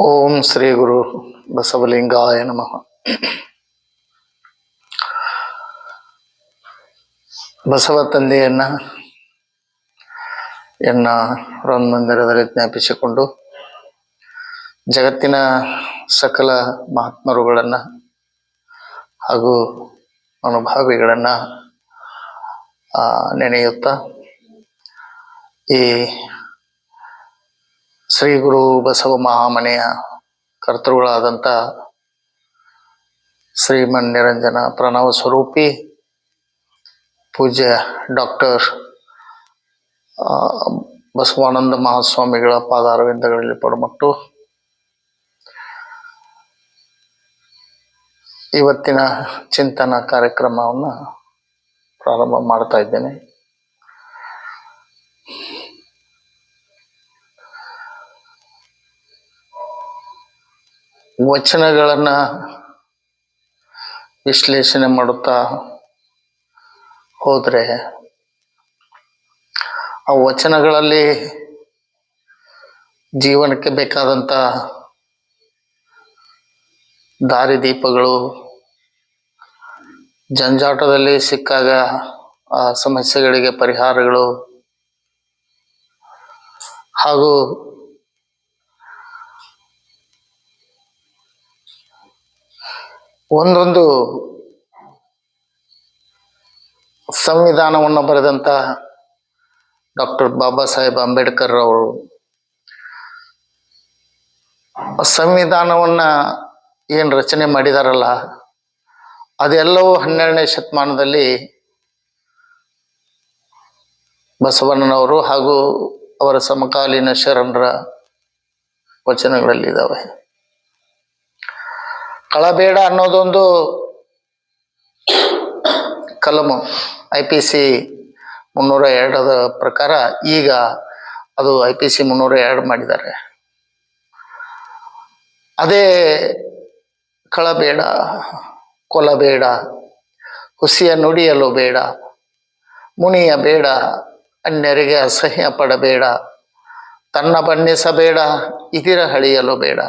ಓಂ ಶ್ರೀ ಗುರು ಬಸವಲಿಂಗಾಯ ನಮಃ. ಬಸವ ತಂದೆಯನ್ನ, ಎನ್ನ ಮಂದಿರದಲ್ಲಿ ಜ್ಞಾಪಿಸಿಕೊಂಡು ಜಗತ್ತಿನ ಸಕಲ ಮಹಾತ್ಮರುಗಳನ್ನ ಹಾಗೂ ಅನುಭಾವಿಗಳನ್ನ ನೆನೆಯುತ್ತಾ ಈ ಶ್ರೀ ಗುರು ಬಸವ ಮಹಾಮನೆಯ ಕರ್ತೃಗಳಾದಂಥ ಶ್ರೀಮನ್ ನಿರಂಜನ ಪ್ರಣವ ಸ್ವರೂಪಿ ಪೂಜ್ಯ ಡಾಕ್ಟರ್ ಬಸವಾನಂದ ಮಹಾಸ್ವಾಮಿಗಳ ಪಾದಾರವಿಂದಗಳಲ್ಲಿ ಪಡಮಟ್ಟು. ಇವತ್ತಿನ ಚಿಂತನ ಕಾರ್ಯಕ್ರಮವನ್ನು ಪ್ರಾರಂಭ ಮಾಡ್ತಾ ಇದ್ದೇನೆ. ವಚನಗಳನ್ನ ವಿಶ್ಲೇಷಣೆ ಮಾಡುತ್ತಾ ಹೋದರೆ ಆ ವಚನಗಳಲ್ಲಿ ಜೀವನಕ್ಕೆ ಬೇಕಾದಂತ ದಾರಿದೀಪಗಳು ಜಂಜಾಟದಲ್ಲಿ ಸಿಕ್ಕಾಗ ಆ ಸಮಸ್ಯೆಗಳಿಗೆ ಪರಿಹಾರಗಳು ಹಾಗೂ ಒಂದೊಂದು ಸಂವಿಧಾನವನ್ನು ಬರೆದಂತ ಡಾಕ್ಟರ್ ಬಾಬಾ ಸಾಹೇಬ್ ಅಂಬೇಡ್ಕರ್ ಅವರು. ಸಂವಿಧಾನವನ್ನು ಏನು ರಚನೆ ಮಾಡಿದಾರಲ್ಲ, ಅದೆಲ್ಲವೂ ಹನ್ನೆರಡನೇ ಶತಮಾನದಲ್ಲಿ ಬಸವಣ್ಣನವರು ಹಾಗೂ ಅವರ ಸಮಕಾಲೀನ ಶರಣರ ವಚನಗಳಲ್ಲಿದ್ದಾವೆ ಕಳಬೇಡ ಅನ್ನೋದೊಂದು ಕಲಮು. ಐ ಪಿ ಸಿ ಮುನ್ನೂರ ಎರಡರ ಪ್ರಕಾರ ಈಗ ಅದು ಐ ಪಿ ಸಿ ಮುನ್ನೂರ ಎರಡು ಮಾಡಿದ್ದಾರೆ. ಅದೇ ಕಳಬೇಡ, ಕೊಲಬೇಡ, ಹುಸಿಯ ನುಡಿಯಲು ಬೇಡ, ಮುನಿಯ ಬೇಡ, ಅನ್ಯರಿಗೆ ಅಸಹ್ಯ ಪಡಬೇಡ, ತನ್ನ ಬಣ್ಣಿಸಬೇಡ, ಇದಿರ ಹಳಿಯಲು ಬೇಡ.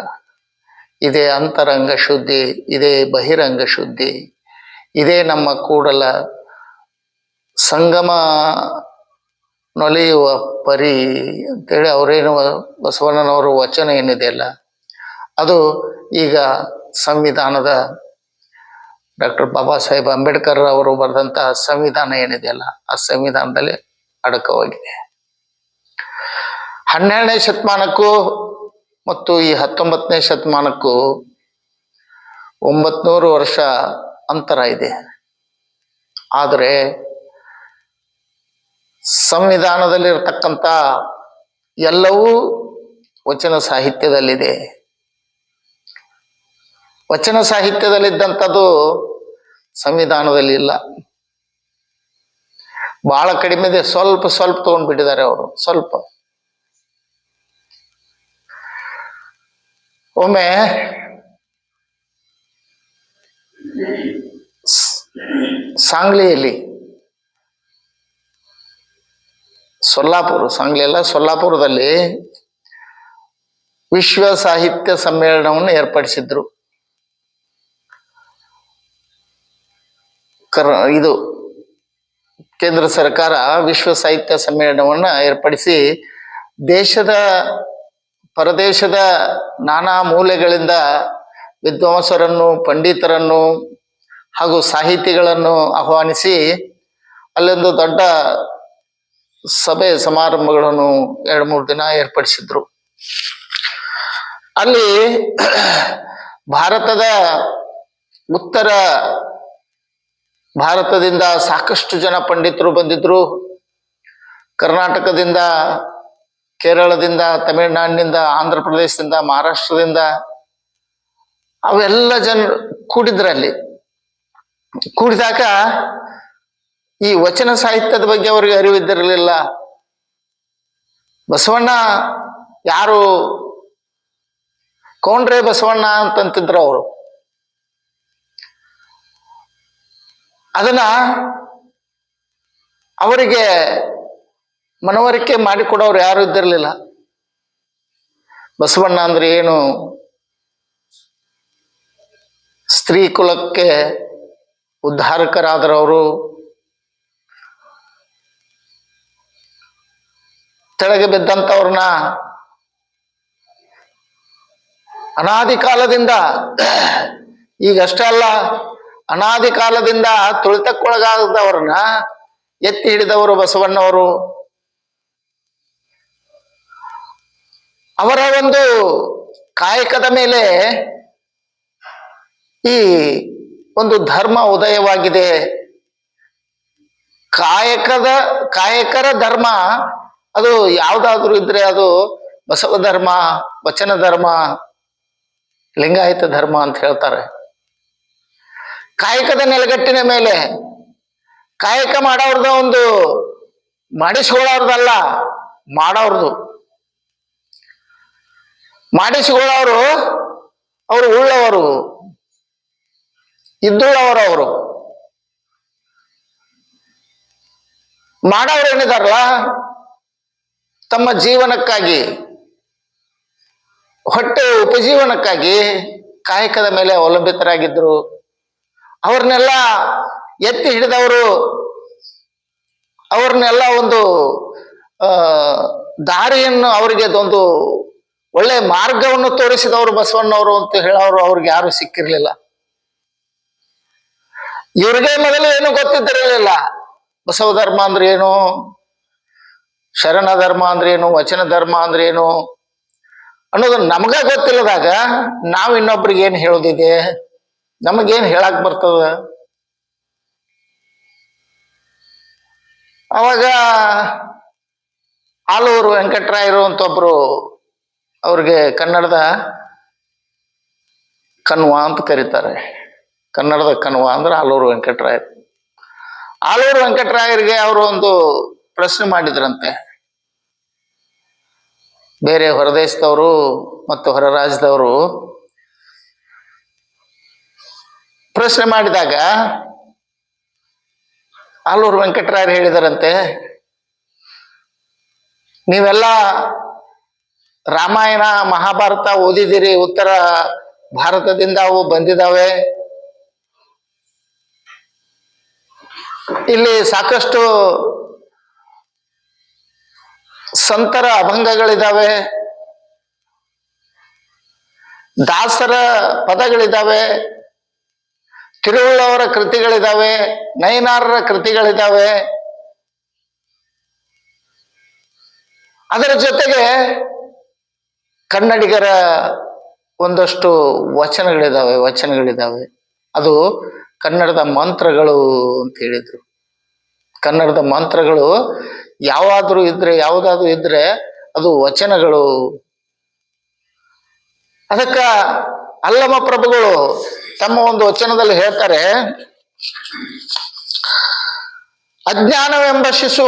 ಇದೇ ಅಂತರಂಗ ಶುದ್ಧಿ, ಇದೇ ಬಹಿರಂಗ ಶುದ್ಧಿ, ಇದೇ ನಮ್ಮ ಕೂಡಲ ಸಂಗಮ ನೊಲೆಯುವ ಪರಿ ಅಂತೇಳಿ ಅವರೇನು ಬಸವಣ್ಣನವರ ವಚನ ಏನಿದೆಯಲ್ಲ ಅದು ಈಗ ಸಂವಿಧಾನದ ಡಾಕ್ಟರ್ ಬಾಬಾ ಸಾಹೇಬ್ ಅಂಬೇಡ್ಕರ್ ಅವರು ಬರೆದಂತಹ ಸಂವಿಧಾನ ಏನಿದೆಯಲ್ಲ ಆ ಸಂವಿಧಾನದಲ್ಲಿ ಅಡಕವಾಗಿದೆ. ಹನ್ನೆರಡನೇ ಶತಮಾನಕ್ಕೂ ಮತ್ತು ಈ ಹತ್ತೊಂಬತ್ತನೇ ಶತಮಾನಕ್ಕೂ ಒಂಬತ್ನೂರು ವರ್ಷ ಅಂತರ ಇದೆ. ಆದರೆ ಸಂವಿಧಾನದಲ್ಲಿರ್ತಕ್ಕಂಥ ಎಲ್ಲವೂ ವಚನ ಸಾಹಿತ್ಯದಲ್ಲಿದೆ. ವಚನ ಸಾಹಿತ್ಯದಲ್ಲಿದ್ದಂಥದ್ದು ಸಂವಿಧಾನದಲ್ಲಿ ಇಲ್ಲ. ಬಹಳ ಕಡಿಮೆ ಇದೆ. ಸ್ವಲ್ಪ ಸ್ವಲ್ಪ ತಗೊಂಡ್ಬಿಟ್ಟಿದ್ದಾರೆ ಅವರು. ಸ್ವಲ್ಪ. ಒಮ್ಮೆ ಸಾಂಗ್ಲಿಯಲ್ಲಿ, ಸೊಲ್ಲಾಪುರ ಸಾಂಗ್ಲಿ ಅಲ್ಲ ಸೊಲ್ಲಾಪುರದಲ್ಲಿ ವಿಶ್ವ ಸಾಹಿತ್ಯ ಸಮ್ಮೇಳನವನ್ನು ಏರ್ಪಡಿಸಿದ್ರು. ಕರ್, ಇದು ಕೇಂದ್ರ ಸರ್ಕಾರ ವಿಶ್ವ ಸಾಹಿತ್ಯ ಸಮ್ಮೇಳನವನ್ನು ಏರ್ಪಡಿಸಿ ದೇಶದ ಪರದೇಶದ ನಾನಾ ಮೂಲೆಗಳಿಂದ ವಿದ್ವಾಂಸರನ್ನು, ಪಂಡಿತರನ್ನು ಹಾಗೂ ಸಾಹಿತಿಗಳನ್ನು ಆಹ್ವಾನಿಸಿ ಅಲ್ಲೊಂದು ದೊಡ್ಡ ಸಭೆ ಸಮಾರಂಭಗಳನ್ನು ಎರಡು ಮೂರು ದಿನ ಏರ್ಪಡಿಸಿದ್ರು. ಅಲ್ಲಿ ಭಾರತದ ಉತ್ತರ ಭಾರತದಿಂದ ಸಾಕಷ್ಟು ಜನ ಪಂಡಿತರು ಬಂದಿದ್ರು. ಕರ್ನಾಟಕದಿಂದ ಕೇರಳದಿಂದ, ತಮಿಳುನಾಡಿನಿಂದ ಆಂಧ್ರ ಪ್ರದೇಶದಿಂದ ಮಹಾರಾಷ್ಟ್ರದಿಂದ ಅವೆಲ್ಲ ಜನರು ಕೂಡಿದ್ರಲ್ಲಿ. ಕೂಡಿದಾಗ ಈ ವಚನ ಸಾಹಿತ್ಯದ ಬಗ್ಗೆ ಅವರಿಗೆ ಅರಿವಿದ್ದಿರಲಿಲ್ಲ. ಬಸವಣ್ಣ ಯಾರು? ಕೌಂಡ್ರೆ ಬಸವಣ್ಣ ಅಂತಂತಿದ್ರು ಅವರು. ಅದನ್ನ ಅವರಿಗೆ ಮನವರಿಕೆ ಮಾಡಿಕೊಡೋರು ಯಾರು ಇದ್ದಿರಲಿಲ್ಲ. ಬಸವಣ್ಣ ಅಂದ್ರೆ ಏನು? ಸ್ತ್ರೀ ಕುಲಕ್ಕೆ ಉದ್ಧಾರಕರಾದರವರು. ತೆಳಗೆ ಬಿದ್ದಂಥವ್ರನ್ನ ಅನಾದಿ ಕಾಲದಿಂದ, ಈಗಷ್ಟೇ ಅಲ್ಲ, ಅನಾದಿ ಕಾಲದಿಂದ ತುಳಿತಕ್ಕೊಳಗಾದವ್ರನ್ನ ಎತ್ತಿ ಹಿಡಿದವರು ಬಸವಣ್ಣವರು. ಅವರ ಒಂದು ಕಾಯಕದ ಮೇಲೆ ಈ ಒಂದು ಧರ್ಮ ಉದಯವಾಗಿದೆ. ಕಾಯಕದ, ಕಾಯಕರ ಧರ್ಮ, ಅದು ಯಾವುದಾದ್ರೂ ಇದ್ರೆ ಅದು ಬಸವ ಧರ್ಮ, ವಚನ ಧರ್ಮ, ಲಿಂಗಾಯತ ಧರ್ಮ ಅಂತ ಹೇಳ್ತಾರೆ. ಕಾಯಕದ ನೆಲಗಟ್ಟಿನ ಮೇಲೆ ಕಾಯಕ ಮಾಡೋರ್ದ ಒಂದು ಮಾಡಿಸ್ಕೊಳ್ಳೋರ್ದಲ್ಲ, ಮಾಡೋರ್ದು. ಮಾಡಿಸಿಕೊಳ್ಳೋರು ಅವರು ಉಳ್ಳವರು. ಇದ್ದುಳ್ಳವರು ಅವರು. ಮಾಡೋರು ಏನಿದಾರಲ್ಲ, ತಮ್ಮ ಜೀವನಕ್ಕಾಗಿ, ಹೊಟ್ಟೆ ಉಪಜೀವನಕ್ಕಾಗಿ ಕಾಯಕದ ಮೇಲೆ ಅವಲಂಬಿತರಾಗಿದ್ರು ಅವ್ರನ್ನೆಲ್ಲ ಎತ್ತಿ ಹಿಡಿದವರು, ಅವ್ರನ್ನೆಲ್ಲ ಒಂದು ದಾರಿಯನ್ನು ಅವರಿಗೆ ಒಂದು ಒಳ್ಳೆ ಮಾರ್ಗವನ್ನು ತೋರಿಸಿದವರು ಬಸವಣ್ಣವರು ಅಂತ ಹೇಳೋರು ಅವ್ರಿಗೆ ಯಾರು ಸಿಕ್ಕಿರ್ಲಿಲ್ಲ. ಇವ್ರಿಗೆ ಮೊದಲು ಏನು ಗೊತ್ತಿದ್ದಿರಲಿಲ್ಲ. ಬಸವ ಧರ್ಮ ಅಂದ್ರೆ ಏನು? ಶರಣ ಧರ್ಮ ಅಂದ್ರೆ ಏನು? ವಚನ ಧರ್ಮ ಅಂದ್ರೆ ಏನು? ಅನ್ನೋದು ನಮಗ ಗೊತ್ತಿಲ್ಲದಾಗ ನಾವು ಇನ್ನೊಬ್ರಿಗೆ ಏನ್ ಹೇಳೋದಿದೆ? ನಮಗೇನ್ ಹೇಳಕ್ ಬರ್ತದ? ಅವಾಗ ಆಲೂರು ವೆಂಕಟರಾಯರು ಅಂತ ಒಬ್ರು ಅವ್ರಿಗೆ ಕನ್ನಡದ ಕಣ್ವ ಅಂತ ಕರೀತಾರೆ. ಕನ್ನಡದ ಕಣ್ವ ಅಂದ್ರೆ ಆಲೂರು ವೆಂಕಟರಾಯರು. ಆಲೂರು ವೆಂಕಟರಾಯರಿಗೆ ಅವರು ಒಂದು ಪ್ರಶ್ನೆ ಮಾಡಿದ್ರಂತೆ. ಬೇರೆ ಹೊರದೇಶದವರು ಮತ್ತು ಹೊರ ರಾಜ್ಯದವರು ಪ್ರಶ್ನೆ ಮಾಡಿದಾಗ ಆಲೂರು ವೆಂಕಟರಾಯರು ಹೇಳಿದರಂತೆ, ನೀವೆಲ್ಲ ರಾಮಾಯಣ, ಮಹಾಭಾರತ ಓದಿದಿರಿ, ಉತ್ತರ ಭಾರತದಿಂದ ಅವು ಬಂದಿದ್ದಾವೆ ಇಲ್ಲಿ ಸಾಕಷ್ಟು ಸಂತರ ಅಭಂಗಗಳಿದ್ದಾವೆ ದಾಸರ ಪದಗಳಿದ್ದಾವೆ ತಿರುವಳ್ಳವರ ಕೃತಿಗಳಿದ್ದಾವೆ ನಯನಾರರ ಕೃತಿಗಳಿದ್ದಾವೆ ಅದರ ಜೊತೆಗೆ ಕನ್ನಡಿಗರ ಒಂದಷ್ಟು ವಚನಗಳಿದಾವೆ ವಚನಗಳಿದಾವೆ. ಅದು ಕನ್ನಡದ ಮಂತ್ರಗಳು ಅಂತ ಹೇಳಿದ್ರು. ಕನ್ನಡದ ಮಂತ್ರಗಳು ಯಾವಾದ್ರೂ ಇದ್ರೆ, ಯಾವುದಾದ್ರೂ ಇದ್ರೆ ಅದು ವಚನಗಳು. ಅದಕ್ಕ ಅಲ್ಲಮ ಪ್ರಭುಗಳು ತಮ್ಮ ಒಂದು ವಚನದಲ್ಲಿ ಹೇಳ್ತಾರೆ, ಅಜ್ಞಾನವೆಂಬ ಶಿಶು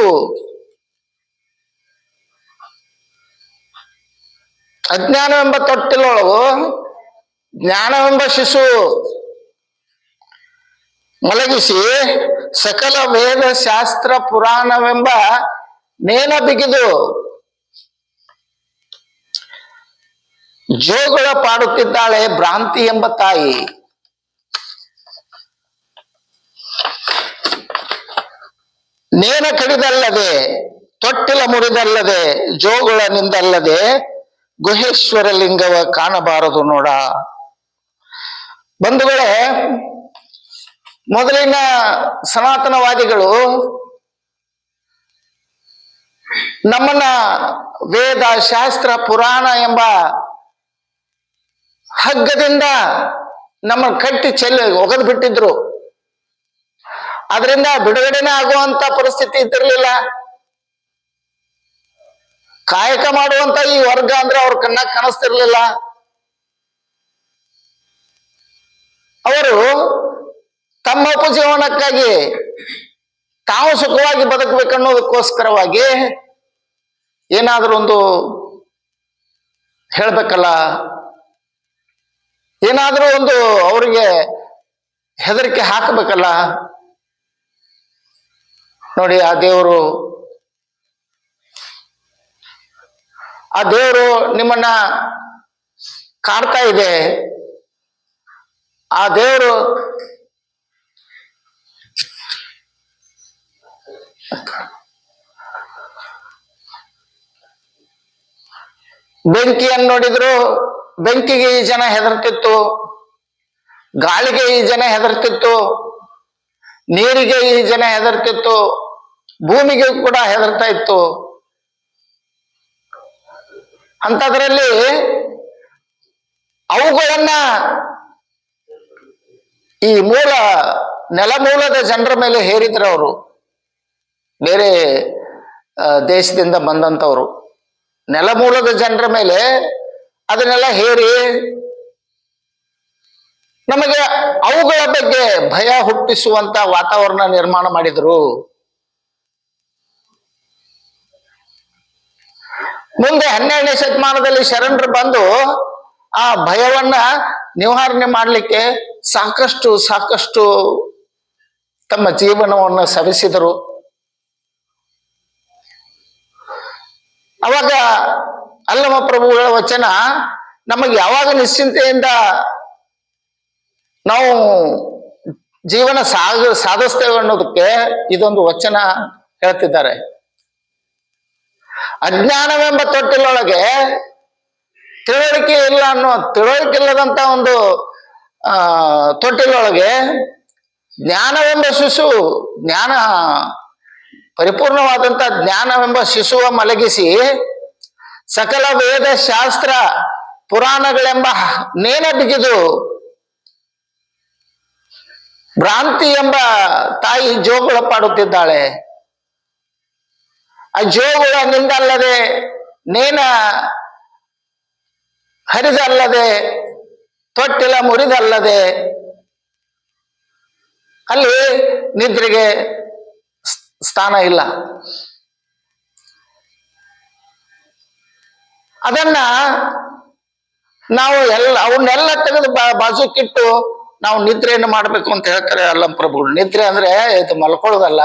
ಅಜ್ಞಾನವೆಂಬ ತೊಟ್ಟಿಲೊಳಗು ಜ್ಞಾನವೆಂಬ ಶಿಶು ಮಲಗಿಸಿ ಸಕಲ ವೇದ ಶಾಸ್ತ್ರ ಪುರಾಣವೆಂಬ ನೇನ ಬಿಗಿದು ಜೋಗುಳ ಪಾಡುತ್ತಿದ್ದಾಳೆ ಭ್ರಾಂತಿ ಎಂಬ ತಾಯಿ. ನೇನ ಕಡಿದಲ್ಲದೆ, ತೊಟ್ಟಿಲ ಮುರಿದಲ್ಲದೆ ಜೋಗುಳನಿಂದಲ್ಲದೆ ಗುಹೇಶ್ವರ ಲಿಂಗವ ಕಾಣಬಾರದು ನೋಡ. ಬಂಧುಗಳೇ, ಮೊದಲಿನ ಸನಾತನವಾದಿಗಳು ನಮ್ಮನ್ನ ವೇದ, ಶಾಸ್ತ್ರ, ಪುರಾಣ ಎಂಬ ಹಗ್ಗದಿಂದ ನಮ್ಮ ಕಟ್ಟಿ ಚೆಲ್ಲ ಒಗೆದು ಬಿಟ್ಟಿದ್ರು. ಅದರಿಂದ ಬಿಡುಗಡೆನೇ ಆಗುವಂತ ಪರಿಸ್ಥಿತಿ ಇದ್ದಿರ್ಲಿಲ್ಲ. ಕಾಯಕ ಮಾಡುವಂತ ಈ ವರ್ಗ ಅಂದ್ರೆ ಅವ್ರ ಕಣ್ಣಾಗ ಕಾಣಿಸ್ತಿರ್ಲಿಲ್ಲ. ಅವರು ತಮ್ಮ ಉಪಜೀವನಕ್ಕಾಗಿ ತಾವು ಸುಖವಾಗಿ ಬದುಕಬೇಕನ್ನೋದಕ್ಕೋಸ್ಕರವಾಗಿ ಏನಾದರೂ ಒಂದು ಹೇಳ್ಬೇಕಲ್ಲ? ಏನಾದರೂ ಒಂದು ಅವರಿಗೆ ಹೆದರಿಕೆ ಹಾಕಬೇಕಲ್ಲ? ನೋಡಿ, ಆ ದೇವರು ಆ ದೇವರು ನಿಮ್ಮನ್ನ ಕಾಡ್ತಾ ಇದೆ. ಆ ದೇವರು ಬೆಂಕಿಯನ್ನು ನೋಡಿದ್ರು, ಬೆಂಕಿಗೆ ಈ ಜನ ಹೆದರ್ತಿತ್ತು, ಗಾಳಿಗೆ ಈ ಜನ ಹೆದರ್ತಿತ್ತು, ನೀರಿಗೆ ಈ ಜನ ಹೆದರ್ತಿತ್ತು, ಭೂಮಿಗೆ ಕೂಡ ಹೆದರ್ತಾ ಇತ್ತು. ಅಂಥದ್ರಲ್ಲಿ ಅವುಗಳನ್ನ ಈ ಮೂಲ ನೆಲಮೂಲದ ಜನರ ಮೇಲೆ ಹೇರಿದ್ರು ಅವರು. ಬೇರೆ ದೇಶದಿಂದ ಬಂದಂಥವ್ರು. ನೆಲಮೂಲದ ಜನರ ಮೇಲೆ ಅದನ್ನೆಲ್ಲ ಹೇರಿ ನಮಗೆ ಅವುಗಳ ಬಗ್ಗೆ ಭಯ ಹುಟ್ಟಿಸುವಂತ ವಾತಾವರಣ ನಿರ್ಮಾಣ ಮಾಡಿದ್ರು. ಮುಂದೆ ಹನ್ನೆರಡನೇ ಶತಮಾನದಲ್ಲಿ ಶರಣರು ಬಂದು ಆ ಭಯವನ್ನ ನಿವಾರಣೆ ಮಾಡಲಿಕ್ಕೆ ಸಾಕಷ್ಟು ಸಾಕಷ್ಟು ತಮ್ಮ ಜೀವನವನ್ನು ಸವಿಸಿದರು. ಅವಾಗ ಅಲ್ಲಮ ಪ್ರಭುಗಳ ವಚನ, ನಮಗೆ ಯಾವಾಗ ನಿಶ್ಚಿಂತೆಯಿಂದ ನಾವು ಜೀವನ ಸಾಗ, ಸಾಧಿಸ್ತೇವೆ ಅನ್ನೋದಕ್ಕೆ ಇದೊಂದು ವಚನ ಹೇಳ್ತಿದ್ದಾರೆ. ಅಜ್ಞಾನವೆಂಬ ತೊಟ್ಟಿಲೊಳಗೆ ತಿಳುವಳಿಕೆ ಇಲ್ಲ ಅನ್ನೋ ತಿಳುವಳಿಕೆ ಇಲ್ಲದಂತ ಒಂದು, ಆ ತೊಟ್ಟಿಲೊಳಗೆ ಜ್ಞಾನವೆಂಬ ಶಿಶು, ಜ್ಞಾನ, ಪರಿಪೂರ್ಣವಾದಂತ ಜ್ಞಾನವೆಂಬ ಶಿಶುವ ಮಲಗಿಸಿ ಸಕಲ ವೇದ ಶಾಸ್ತ್ರ ಪುರಾಣಗಳೆಂಬ ನೇನ ಬಿಗಿದು ಭ್ರಾಂತಿ ಎಂಬ ತಾಯಿ ಜೋಗುಳ ಪಾಡುತ್ತಿದ್ದಾಳೆ ಆ ಜೋಗುಳ ನಿಂದಲ್ಲದೆ, ನೇನ ಹರಿದಲ್ಲದೆ, ತೊಟ್ಟಿಲ ಮುರಿದಲ್ಲದೆ, ಅಲ್ಲಿ ನಿದ್ರೆಗೆ ಸ್ಥಾನ ಇಲ್ಲ. ಅದನ್ನ ನಾವು ಎಲ್ಲ ಅವನ್ನೆಲ್ಲ ತೆಗೆದು ಬಾ- ಬಾಜುಕಿಟ್ಟು ನಾವು ನಿದ್ರೆಯನ್ನು ಮಾಡಬೇಕು ಅಂತ ಹೇಳ್ತಾರೆ ಅಲ್ಲಂ ಪ್ರಭುಗಳು. ನಿದ್ರೆ ಅಂದ್ರೆ ಇದು ಮಲ್ಕೊಳ್ಳೋದಲ್ಲ.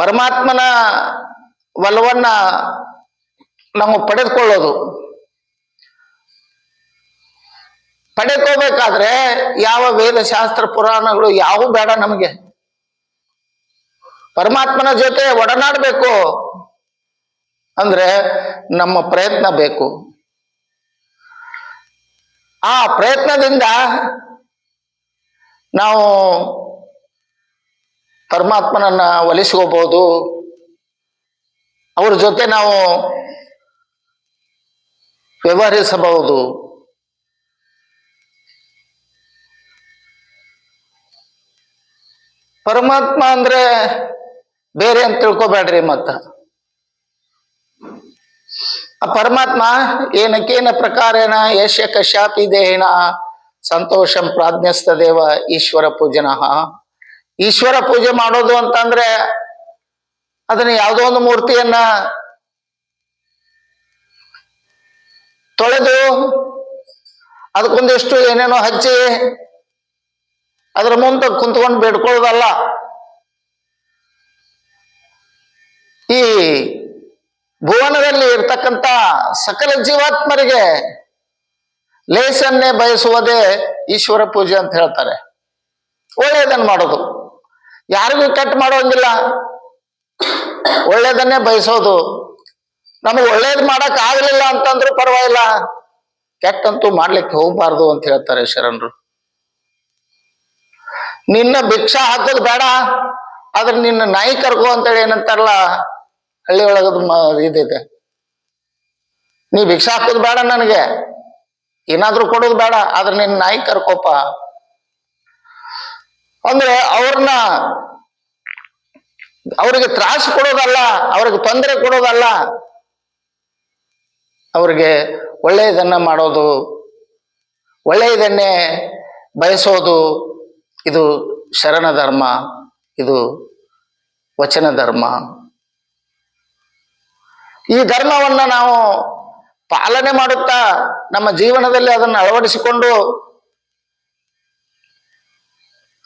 ಪರಮಾತ್ಮನ ಒಲವನ್ನ ನಾವು ಪಡೆದುಕೊಳ್ಳೋದು. ಪಡೆದುಕೋಬೇಕಾದ್ರೆ ಯಾವ ವೇದ ಶಾಸ್ತ್ರ ಪುರಾಣಗಳು ಯಾವ ಬೇಡ ನಮಗೆ. ಪರಮಾತ್ಮನ ಜೊತೆ ಒಡನಾಡಬೇಕು ಅಂದ್ರೆ ನಮ್ಮ ಪ್ರಯತ್ನ ಬೇಕು. ಆ ಪ್ರಯತ್ನದಿಂದ ನಾವು ಪರಮಾತ್ಮನನ್ನ ಒಲಿಸ್ಕೋಬಹುದು ಅವ್ರ ಜೊತೆ ನಾವು ವ್ಯವಹರಿಸಬಹುದು. ಪರಮಾತ್ಮ ಅಂದ್ರೆ ಬೇರೆ ಅಂತ ತಿಳ್ಕೊಬೇಡ್ರಿ ಮತ್ತ. ಆ ಪರಮಾತ್ಮ ಏನಕೇನ ಪ್ರಕಾರೇನ ಯಶ ಕಶಾಪಿ ದೇಹಿನ ಸಂತೋಷಂ ಪ್ರಾಜ್ಞಸ್ತ ದೇವ ಈಶ್ವರ ಪೂಜನ. ಈಶ್ವರ ಪೂಜೆ ಮಾಡೋದು ಅಂತಂದ್ರೆ ಅದನ್ನ ಯಾವುದೋ ಒಂದು ಮೂರ್ತಿಯನ್ನ ತೊಳೆದು ಅದಕ್ಕೊಂದಿಷ್ಟು ಏನೇನೋ ಹಚ್ಚಿ ಅದ್ರ ಮುಂದೆ ಕುಂತ್ಕೊಂಡು ಬೇಡ್ಕೊಳ್ಳೋದಲ್ಲ. ಈ ಭುವನದಲ್ಲಿ ಇರ್ತಕ್ಕಂಥ ಸಕಲ ಜೀವಾತ್ಮರಿಗೆ ಲೇಸನ್ನೇ ಬಯಸುವುದೇ ಈಶ್ವರ ಪೂಜೆ ಅಂತ ಹೇಳ್ತಾರೆ. ಒಳ್ಳೆಯದನ್ನು ಮಾಡೋದು. ಯಾರಿಗೂ ಕೆಟ್ಟ ಮಾಡೋಂಗಿಲ್ಲ. ಒಳ್ಳೇದನ್ನೇ ಬಯಸೋದು. ನಮಗೆ ಒಳ್ಳೇದ್ ಮಾಡಕ್ ಆಗ್ಲಿಲ್ಲ ಅಂತಂದ್ರೂ ಪರವಾಗಿಲ್ಲ. ಕೆಟ್ಟಂತೂ ಮಾಡ್ಲಿಕ್ಕೆ ಹೋಗ್ಬಾರ್ದು ಅಂತ ಹೇಳ್ತಾರೆ ಶರಣರು. ನಿನ್ನ ಭಿಕ್ಷಾ ಹಾಕೋದು ಬೇಡ, ಆದ್ರೆ ನಿನ್ನ ನಾಯಿ ಕರ್ಕೋ ಅಂತೇಳಿ ಏನಂತಾರಲ್ಲ ಹಳ್ಳಿ ಒಳಗದ ಇದಿದೆ. ನೀ ಭಿಕ್ಷಾ ಹಾಕೋದು ಬೇಡ ನನಗೆ. ಏನಾದ್ರೂ ಕೊಡೋದು ಬೇಡ, ಆದ್ರೆ ನಿನ್ನ ನಾಯಿ ಕರ್ಕೋಪ. ಅಂದ್ರೆ ಅವ್ರನ್ನ ಅವ್ರಿಗೆ ತ್ರಾಸ ಕೊಡೋದಲ್ಲ, ಅವ್ರಿಗೆ ತೊಂದರೆ ಕೊಡೋದಲ್ಲ, ಅವ್ರಿಗೆ ಒಳ್ಳೆಯದನ್ನ ಮಾಡೋದು, ಒಳ್ಳೆಯದನ್ನೇ ಬಯಸೋದು, ಇದು ಶರಣ ಧರ್ಮ, ಇದು ವಚನ ಧರ್ಮ. ಈ ಧರ್ಮವನ್ನ ನಾವು ಪಾಲನೆ ಮಾಡುತ್ತಾ ನಮ್ಮ ಜೀವನದಲ್ಲಿ ಅದನ್ನು ಅಳವಡಿಸಿಕೊಂಡು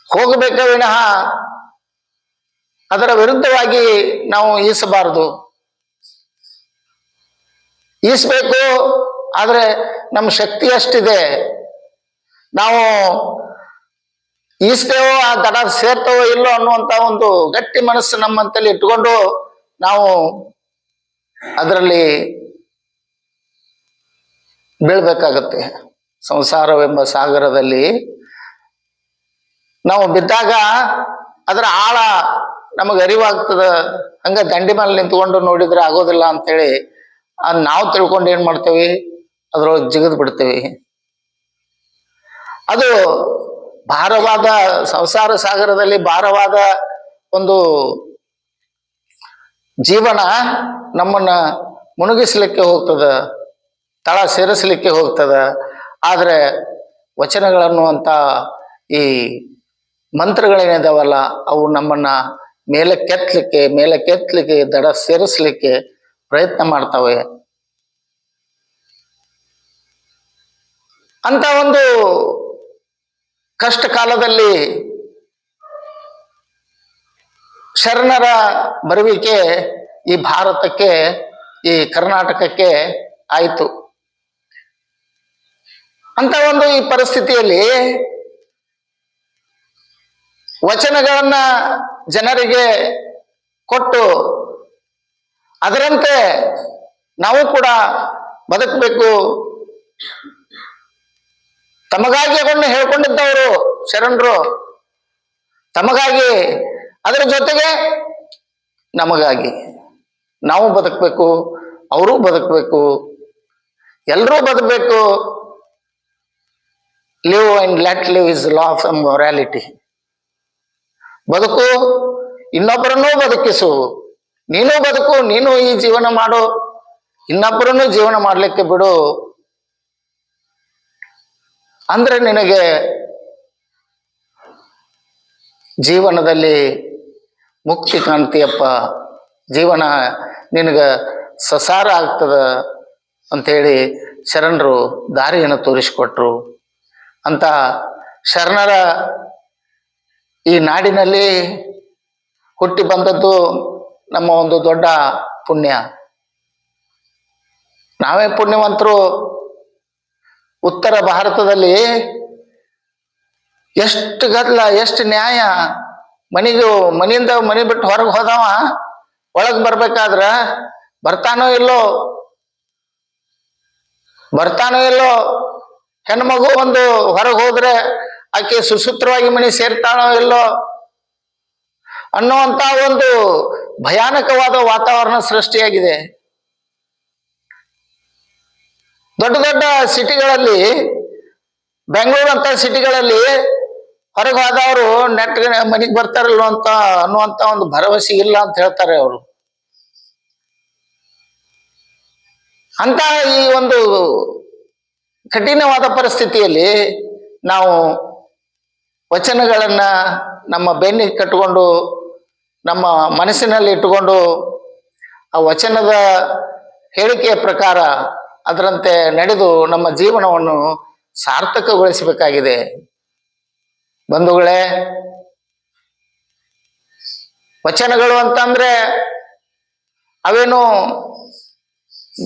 ಹೋಗಬೇಕ ವಿನಃ ಅದರ ವಿರುದ್ಧವಾಗಿ ನಾವು ಈಸಬಾರದು. ಈಸಬೇಕು, ಆದರೆ ನಮ್ಮ ಶಕ್ತಿ ಅಷ್ಟಿದೆ. ನಾವು ಈಸ್ತೇವೋ, ಆ ದಡ ಸೇರ್ತೇವೋ ಇಲ್ಲೋ ಅನ್ನುವಂತ ಒಂದು ಗಟ್ಟಿ ಮನಸ್ಸು ನಮ್ಮಂತಲ್ಲಿ ಇಟ್ಕೊಂಡು ನಾವು ಅದರಲ್ಲಿ ಬೀಳ್ಬೇಕಾಗತ್ತೆ. ಸಂಸಾರವೆಂಬ ಸಾಗರದಲ್ಲಿ ನಾವು ಬಿದ್ದಾಗ ಅದರ ಆಳ ನಮಗೆ ಅರಿವಾಗ್ತದ. ಹಂಗ ದಂಡಿ ಮೇಲೆ ನಿಂತ್ಕೊಂಡು ನೋಡಿದ್ರೆ ಆಗೋದಿಲ್ಲ ಅಂತೇಳಿ ಅದ್ ನಾವು ತಿಳ್ಕೊಂಡು ಏನ್ ಮಾಡ್ತೇವಿ? ಅದ್ರೊಳಗೆ ಜಿಗದ್ ಬಿಡ್ತೇವಿ. ಅದು ಭಾರವಾದ ಸಂಸಾರ ಸಾಗರದಲ್ಲಿ ಭಾರವಾದ ಒಂದು ಜೀವನ ನಮ್ಮನ್ನ ಮುಣುಗಿಸ್ಲಿಕ್ಕೆ ಹೋಗ್ತದ, ತಳ ಸೇರಿಸ್ಲಿಕ್ಕೆ ಹೋಗ್ತದ. ಆದ್ರೆ ವಚನಗಳನ್ನುವಂತ ಈ ಮಂತ್ರಗಳೇನಿದಾವಲ್ಲ, ಅವು ನಮ್ಮನ್ನ ಮೇಲೆ ಕೆತ್ತಲಿಕ್ಕೆ ಮೇಲೆ ಕೆತ್ತಲಿಕ್ಕೆ, ದಡ ಸೇರಿಸ್ಲಿಕ್ಕೆ ಪ್ರಯತ್ನ ಮಾಡ್ತವೆ. ಅಂತ ಒಂದು ಕಷ್ಟ ಕಾಲದಲ್ಲಿ ಶರಣರ ಬರುವಿಕೆ ಈ ಭಾರತಕ್ಕೆ, ಈ ಕರ್ನಾಟಕಕ್ಕೆ ಆಯಿತು. ಅಂತ ಒಂದು ಈ ಪರಿಸ್ಥಿತಿಯಲ್ಲಿ ವಚನಗಳನ್ನ ಜನರಿಗೆ ಕೊಟ್ಟು ಅದರಂತೆ ನಾವು ಕೂಡ ಬದುಕಬೇಕು. ತಮಗಾಗಿ ಅದನ್ನು ಹೇಳ್ಕೊಂಡಿದ್ದವರು ಶರಣರು. ತಮಗಾಗಿ, ಅದರ ಜೊತೆಗೆ ನಮಗಾಗಿ. ನಾವು ಬದುಕಬೇಕು, ಅವರು ಬದುಕಬೇಕು, ಎಲ್ಲರೂ ಬದುಕಬೇಕು. Live and let live is law of morality ಬದುಕು, ಇನ್ನೊಬ್ಬರನ್ನೂ ಬದುಕಿಸು. ನೀನು ಬದುಕು, ನೀನು ಈ ಜೀವನ ಮಾಡು. ಇನ್ನೊಬ್ಬರನ್ನು ಜೀವನ ಮಾಡ್ಲಿಕ್ಕೆ ಬಿಡು. ಅಂದ್ರೆ ನಿನಗೆ ಜೀವನದಲ್ಲಿ ಮುಕ್ತಿ ಕಾಣ್ತೀಯಪ್ಪ. ಜೀವನ ನಿನಗ ಸಸಾರ ಆಗ್ತದ ಅಂಥೇಳಿ ಶರಣರು ದಾರಿಯನ್ನು ತೋರಿಸಿಕೊಟ್ರು. ಅಂತ ಶರಣರ ಈ ನಾಡಿನಲ್ಲಿ ಹುಟ್ಟಿ ಬಂದದ್ದು ನಮ್ಮ ಒಂದು ದೊಡ್ಡ ಪುಣ್ಯ. ನಾವೇ ಪುಣ್ಯವಂತರು ಉತ್ತರ ಭಾರತದಲ್ಲಿ ಎಷ್ಟು ಗದ್ದಲ, ಎಷ್ಟು ನ್ಯಾಯ ಮನೆಗೂ ಮನೆಯಿಂದ ಮನೆ ಬಿಟ್ಟು ಹೊರಗೆ ಹೋದವ, ಒಳಗೆ ಬರ್ಬೇಕಾದ್ರ ಬರ್ತಾನೋ ಇಲ್ಲೋ ಬರ್ತಾನೋ ಇಲ್ಲೋ ಹೆಣ್ಮಗು ಒಂದು ಹೊರಗೆ ಹೋದ್ರೆ ಆಕೆ ಸುಸೂತ್ರವಾಗಿ ಮನೆ ಸೇರ್ತಾಳೋ ಇಲ್ಲೋ ಅನ್ನುವಂತ ಒಂದು ಭಯಾನಕವಾದ ವಾತಾವರಣ ಸೃಷ್ಟಿಯಾಗಿದೆ. ದೊಡ್ಡ ದೊಡ್ಡ ಸಿಟಿಗಳಲ್ಲಿ, ಬೆಂಗಳೂರು ಅಂತ ಸಿಟಿಗಳಲ್ಲಿ ಹೊರಗೆ ಹೋದವರು ನೆಟ್ ಮನೆಗೆ ಬರ್ತಾರಲ್ವ ಅಂತ ಅನ್ನುವಂತ ಒಂದು ಭರವಸೆ ಇಲ್ಲ ಅಂತ ಹೇಳ್ತಾರೆ ಅವರು. ಅಂತ ಈ ಒಂದು ಕಠಿಣವಾದ ಪರಿಸ್ಥಿತಿಯಲ್ಲಿ ನಾವು ವಚನಗಳನ್ನ ನಮ್ಮ ಬೆನ್ನಿಗೆ ಕಟ್ಟಿಕೊಂಡು ನಮ್ಮ ಮನಸ್ಸಿನಲ್ಲಿ ಇಟ್ಟುಕೊಂಡು ಆ ವಚನದ ಹೇಳಿಕೆಯ ಪ್ರಕಾರ ಅದರಂತೆ ನಡೆದು ನಮ್ಮ ಜೀವನವನ್ನು ಸಾರ್ಥಕಗೊಳಿಸಬೇಕಾಗಿದೆ. ಬಂಧುಗಳೇ, ವಚನಗಳು ಅಂತಂದ್ರೆ ಅವೇನು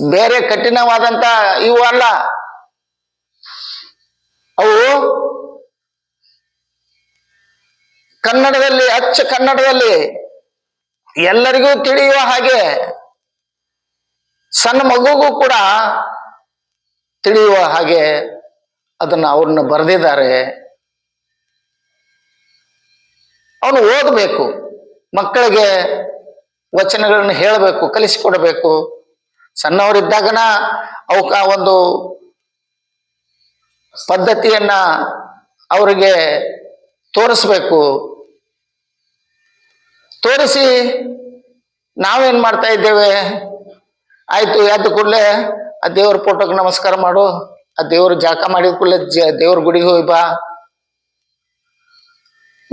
ಬೇರೆ ಕಠಿಣವಾದಂತ ಇವು ಅಲ್ಲ. ಅವು ಕನ್ನಡದಲ್ಲಿ, ಅಚ್ಚ ಕನ್ನಡದಲ್ಲಿ ಎಲ್ಲರಿಗೂ ತಿಳಿಯುವ ಹಾಗೆ ಸಣ್ಣ ಮಗುಗೂ ಕೂಡ ತಿಳಿಯುವ ಹಾಗೆ ಅದನ್ನ ಅವ್ರನ್ನ ಬರೆದಿದ್ದಾರೆ. ಅವನು ಓದಬೇಕು, ಮಕ್ಕಳಿಗೆ ವಚನಗಳನ್ನು ಹೇಳಬೇಕು, ಕಲಿಸಿಕೊಡಬೇಕು. ಸಣ್ಣವರಿದ್ದಾಗನ ಅವಕ ಒಂದು ಪದ್ಧತಿಯನ್ನ ಅವರಿಗೆ ತೋರಿಸ್ಬೇಕು. ತೋರಿಸಿ. ನಾವೇನ್ ಮಾಡ್ತಾ ಇದ್ದೇವೆ? ಆಯ್ತು ಎದ್ದ ಕೂಡಲೇ ಆ ದೇವ್ರ ಫೋಟೋಗೆ ನಮಸ್ಕಾರ ಮಾಡು. ಆ ದೇವ್ರ ಜಾಕ ಮಾಡಿದ ಕೂಡಲೇ ದೇವ್ರ ಗುಡಿಗೆ ಹೋಗಿ ಬಾ.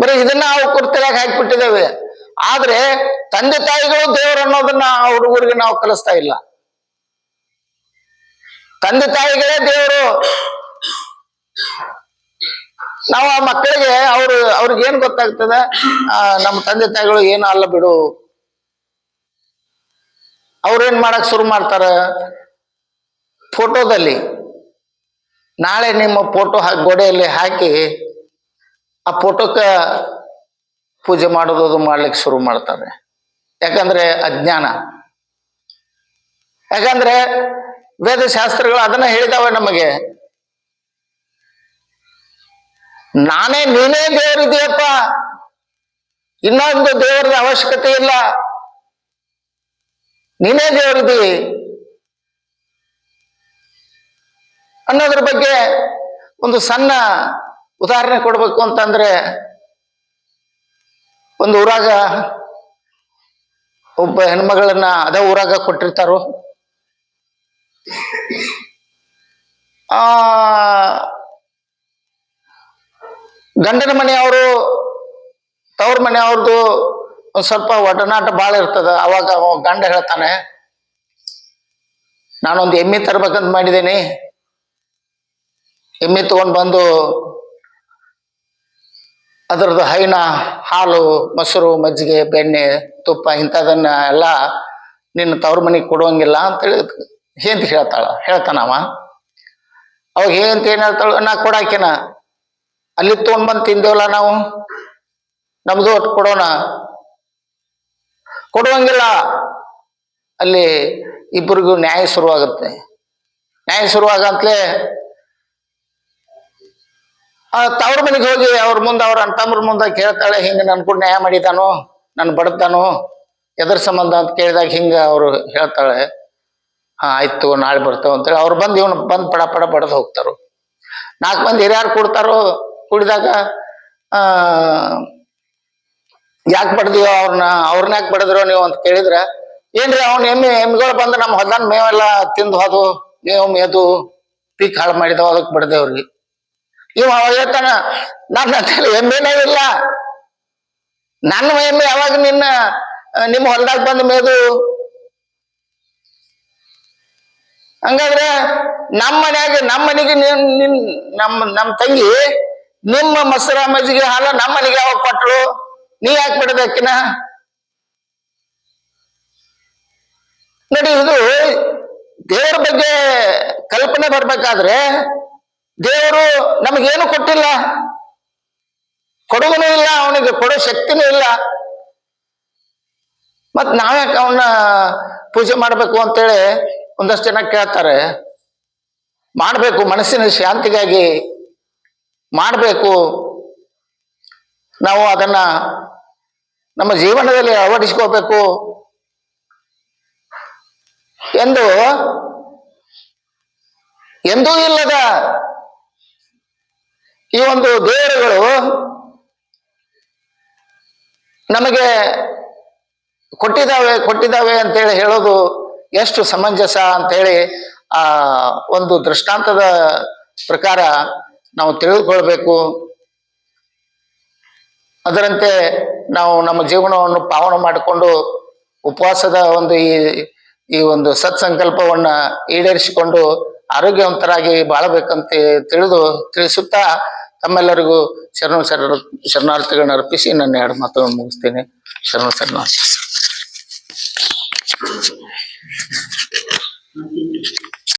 ಬರೀ ಇದನ್ನ ನಾವು ಕುರ್ತಲಾಗಿ ಹಾಕಿಬಿಟ್ಟಿದ್ದೇವೆ. ಆದ್ರೆ ತಂದೆ ತಾಯಿಗಳು ದೇವ್ರು ಅನ್ನೋದನ್ನ ಆ ಹುಡುಗರಿಗೆ ನಾವು ಕಲಿಸ್ತಾ ಇಲ್ಲ. ತಂದೆ ತಾಯಿಗಳೇ ದೇವರು. ನಾವು ಆ ಮಕ್ಕಳಿಗೆ ಅವರು, ಅವ್ರಿಗೆ ಏನ್ ಗೊತ್ತಾಗ್ತದೆ? ನಮ್ಮ ತಂದೆ ತಾಯಿಗಳು ಏನು ಅಲ್ಲ ಬಿಡು. ಅವ್ರೇನ್ ಮಾಡಕ್ ಶುರು ಮಾಡ್ತಾರ? ಫೋಟೋದಲ್ಲಿ ನಾಳೆ ನಿಮ್ಮ ಫೋಟೋ ಹಾಕಿ ಗೋಡೆಯಲ್ಲಿ ಹಾಕಿ ಆ ಫೋಟೋಕ್ಕೆ ಪೂಜೆ ಮಾಡೋದು ಮಾಡ್ಲಿಕ್ಕೆ ಶುರು ಮಾಡ್ತಾರೆ. ಯಾಕಂದ್ರೆ ಅಜ್ಞಾನ. ಯಾಕಂದ್ರೆ ವೇದಶಾಸ್ತ್ರಗಳು ಅದನ್ನ ಹೇಳಿದಾವೆ ನಮಗೆ. ನಾನೇ ನೀನೇ ದೇವರಿದೆಯಪ್ಪ. ಇನ್ನೊಂದು ದೇವರದ ಅವಶ್ಯಕತೆ ಇಲ್ಲ. ನೀನೇ ದೇವರಿದಿ ಅನ್ನೋದ್ರ ಬಗ್ಗೆ ಒಂದು ಸಣ್ಣ ಉದಾಹರಣೆ ಕೊಡಬೇಕು ಅಂತಂದ್ರೆ, ಒಂದು ಊರಾಗ ಒಬ್ಬ ಹೆಣ್ಮಗಳನ್ನ ಅದೇ ಊರಾಗ ಕೊಟ್ಟಿರ್ತಾರೋ, ಆ ಗಂಡನ ಮನೆಯವರು ತವ್ರ ಮನೆಯವ್ರದ್ದು ಒಂದ್ ಸ್ವಲ್ಪ ಒಡನಾಟ ಭಾಳ ಇರ್ತದ. ಅವಾಗ ಅವ ಗಂಡ ಹೇಳ್ತಾನೆ, ನಾನೊಂದು ಎಮ್ಮೆ ತರ್ಬೇಕಂತ ಮಾಡಿದ್ದೀನಿ ಎಮ್ಮೆ ತಗೊಂಡ್ ಬಂದು ಅದರದ್ದು ಹೈನ, ಹಾಲು, ಮೊಸರು, ಮಜ್ಜಿಗೆ, ಬೆಣ್ಣೆ, ತುಪ್ಪ ಇಂಥದನ್ನ ಎಲ್ಲ ನಿನ್ನ ತವ್ರ ಮನೆಗೆ ಕೊಡುವಂಗಿಲ್ಲ ಅಂತೇಳಿ ಹೇಂತ ಹೇಳ್ತಾಳ. ಹೇಳ್ತಾನವ. ಅವಾಗ ಹೇಂತ ಏನ್ ಹೇಳ್ತಾಳ, ನಾ ಕೊಡಾಕಿನ? ಅಲ್ಲಿ ತಗೊಂಡ್ ಬಂದು ತಿಂದೇವಲ್ಲ ನಾವು? ನಮ್ದು ಒಟ್ಟು ಕೊಡೋಣ. ಕೊಡುವಂಗಿಲ್ಲ. ಅಲ್ಲಿ ಇಬ್ಬರಿಗೂ ನ್ಯಾಯ ಶುರುವಾಗುತ್ತೆ. ನ್ಯಾಯ ಶುರುವಾಗಂತಲೇ ತವ್ರ ಮನೆಗೆ ಹೋಗಿ ಅವ್ರ ಮುಂದೆ ಅವ್ರ ಅಂತಮ್ರ ಮುಂದೆ ಕೇಳ್ತಾಳೆ, ಹಿಂಗೆ ನನ್ ಕೂಡ ನ್ಯಾಯ ಮಾಡಿದಾನೋ? ನನ್ ಬಡತಾನೋ? ಎದ್ರ ಸಂಬಂಧ ಅಂತ ಕೇಳಿದಾಗ ಹಿಂಗ ಅವರು ಹೇಳ್ತಾಳೆ, ಹಾ, ಆಯ್ತು, ನಾಳೆ ಬರ್ತಾವ. ಅಂತೇಳಿ. ಅವ್ರು ಬಂದು, ಇವನು ಬಂದು ಪಡ ಪಡ ಬಡದು ಹೋಗ್ತಾರು. ನಾಲ್ಕು ಮಂದಿ ಹಿರಿಯಾರು ಕೊಡ್ತಾರೋ? ಕುಡಿದಾಗ, ಆ, ಯಾಕೆ ಪಡೆದಿಯೋ ಅವ್ರನ್ನ ಅವ್ರನ್ನ ಯಾಕೆ ಪಡೆದ್ರೋ ನೀವು ಅಂತ ಕೇಳಿದ್ರೆ, ಏನ್ರಿ ಅವ್ನ ಎಮ್ಮೆ, ಎಮ್ಮೆಗಳ ಬಂದು ನಮ್ಮ ಹೊಲದ ಮೇವೆಲ್ಲ ತಿಂದು ಹೋದು ಮೇವು ಮೇದು, ಪೀಕ್ ಹಾಳು ಮಾಡಿದವ ಅದಕ್ಕೆ ಬಡದೇ ಅವ್ರಿಗೆ. ನೀವು ಅವಾಗ ಹೇಳ್ತಾನ ನನ್ನ ಎಮ್ಮೆನೇ ಇಲ್ಲ. ನನ್ನ ಎಮ್ಮೆ ಯಾವಾಗ ನಿನ್ನ, ನಿಮ್ಮ ಹೊಲದಾಗ ಬಂದು ಮೇದು? ಹಂಗಾದ್ರೆ ನಮ್ಮ ಮನೆಯಾಗ ನಮ್ಮ ಮನೆಗೆ ನಿನ್ ನಿನ್ ನಮ್ಮ ನಮ್ಮ ತಂಗಿ ನಿಮ್ಮ ಮೊಸರ ಮಜ್ಜಿಗೆ ಹಾಲ ನಮ್ಮನಿಗೆ ಮನೆಗೆ ಯಾವಾಗ ಕೊಟ್ಟರು ನೀ ಯಾಕೆ ಬಿಡಬೇಕಿನ ನೋಡಿ, ಇದು ದೇವರ ಬಗ್ಗೆ ಕಲ್ಪನೆ ಬರ್ಬೇಕಾದ್ರೆ ದೇವರು ನಮಗೇನು ಕೊಟ್ಟಿಲ್ಲ? ಕೊಡುಗನೂ ಇಲ್ಲ, ಅವನಿಗೆ ಕೊಡೋ ಶಕ್ತಿನೂ ಇಲ್ಲ. ಮತ್ ನಾವ್ಯಾಕೆ ಅವನ್ನ ಪೂಜೆ ಮಾಡಬೇಕು ಅಂತೇಳಿ ಒಂದಷ್ಟು ಜನ ಕೇಳ್ತಾರೆ. ಮಾಡಬೇಕು, ಮನಸ್ಸಿನ ಶಾಂತಿಗಾಗಿ ಮಾಡ್ಬೇಕು. ನಾವು ಅದನ್ನ ನಮ್ಮ ಜೀವನದಲ್ಲಿ ಅಳವಡಿಸ್ಕೋಬೇಕು ಎಂದು ಎಂದೂ ಇಲ್ಲದ ಈ ಒಂದು ದೇವರುಗಳು ನಮಗೆ ಕೊಟ್ಟಿದ್ದಾವೆ ಕೊಟ್ಟಿದ್ದಾವೆ ಅಂತೇಳಿ ಹೇಳೋದು ಎಷ್ಟು ಸಮಂಜಸ ಅಂತೇಳಿ ಆ ಒಂದು ದೃಷ್ಟಾಂತದ ಪ್ರಕಾರ ನಾವು ತಿಳಿದುಕೊಳ್ಬೇಕು. ಅದರಂತೆ ನಾವು ನಮ್ಮ ಜೀವನವನ್ನು ಪಾವನ ಮಾಡಿಕೊಂಡು ಉಪವಾಸದ ಒಂದು ಈ ಈ ಒಂದು ಸತ್ಸಂಕಲ್ಪವನ್ನ ಈಡೇರಿಸಿಕೊಂಡು ಆರೋಗ್ಯವಂತರಾಗಿ ಬಾಳಬೇಕಂತ ತಿಳಿದು ತಿಳಿಸುತ್ತಾ ತಮ್ಮೆಲ್ಲರಿಗೂ ಶರಣ ಶರಣ ಶರಣಾರ್ಥಿಗಳನ್ನ ಅರ್ಪಿಸಿ ನನ್ನ ಎರಡು ಮಾತುಗಳನ್ನು ಮುಗಿಸ್ತೇನೆ. ಶರಣ ಶರಣಾರ್ಥಿ.